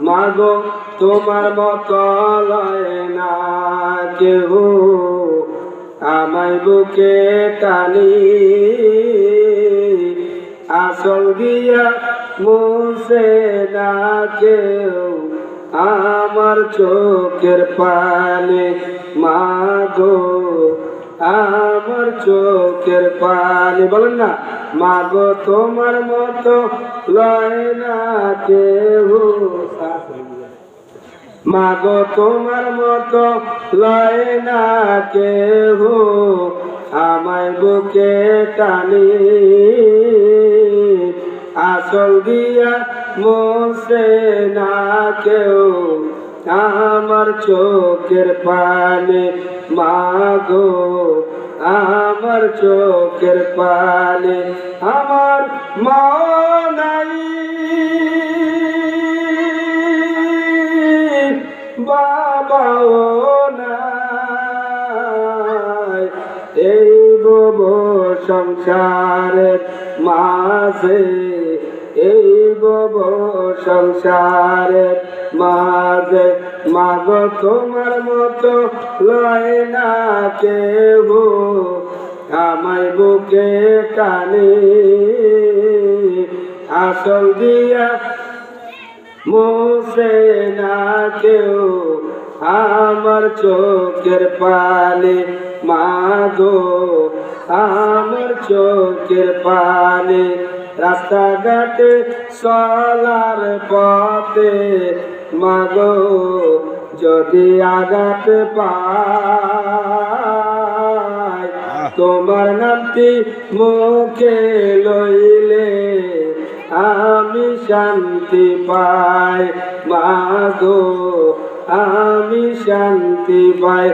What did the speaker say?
মাগো, তোমার মত লয় না কেহ আমায় বুকে টানি। আসল দিয়া মুছে না কেউ আমার চোখের পানে। মাগো আমার চোখের পানি, বলেন না? মাগো, তোমার মতো লয় না কেউ মাগো, তোমার মতো লয় না কেহ আমায় বুকে টানি। আসল দিয়া মোসে না কেউ। আমার চোখের পানে মাগো আমার চোখের পানে আমার বাবাও নাই। এই বব সংসারের মাঝে এই বব সংসারের মাঝে মাগ তোমার মতো লয় না কেহ। আমায় বুকে কানে আসল দিয়া মোসে না কেউ আমার চোখের পানে মাগো, আমার চোখের পানে রাস্তাঘাটে চলার পথে মাগো যদি আঘাত পায় তোমার নামটি মুখে লইলে আমি শান্তি পাই। মাগো আমি শান্তি পাই।